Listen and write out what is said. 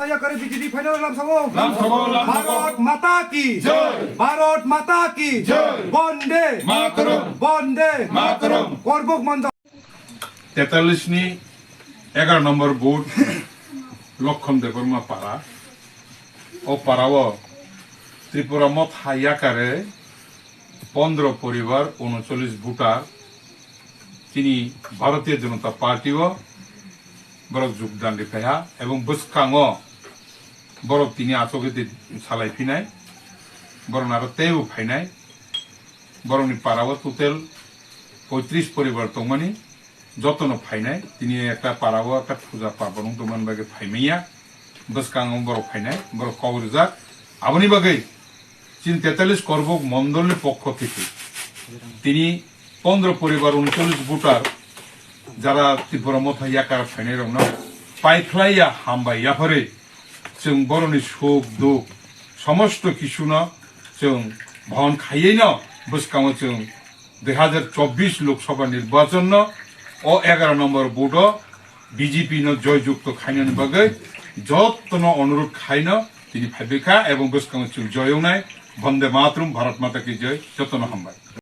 তাইয়া করে BJP final নাম সব। ভারত মাতা কি? ভারত মাতা কি? বন্দে বন্দে করবুক মন্দ। তেতাল্লিশ নি এগারো নম্বর বুট লক্ষণ দেবর্মা পাড়া। ও পাড়াও ত্রিপুরা মত হাইয়াকারে পনেরো পরিবার উনচল্লিশ ভোটার। তিনি ভারতীয় জনতা পার্টিও বড় যোগদান রেখা এবং বুসকাঙ্গ বরক তিনি আচকতে সালাইফিনাই বরং আরও তেও ফাইনাই বরংনি পাড়াও টোটেল পঁয়ত্রিশ পরিবার দंमानि যতন ফাইনাই, তিনি একটা পাড়াও একটা পূজা পার্বণ দমান বাগে ফাইমাইয়া বসকাং বড় ফাইনাই বড় কবরজাক আপনি বাগে চীন তেতাল্লিশ করবক মন্ডলের পক্ষ থেকে। তিনি পনেরো পরিবার উনচল্লিশ ভোটার যারা ত্রিপুরা মথা ইয়াকার ফাইনাই রং পাইখ্লাইয়া হামবাইয়া ফরে চেং বরণী সুখ দুঃখ। সমস্ত কিছু ন চেং ভন খাইয়ে ন বুসকাম চেং দুই হাজার চব্বিশ লোকসভা নির্বাচন ন, অ এগারো নম্বর বোর্ড বিজেপি ন জয়যুক্ত খাইন বাকে যত্ন অনুরোধ খাইন তিনি ভাবিকা এবং বুসকাম চেং জয়ও নাই। বন্দে মাতরুম, ভারত মাতা কি জয় যত্ন হামবাই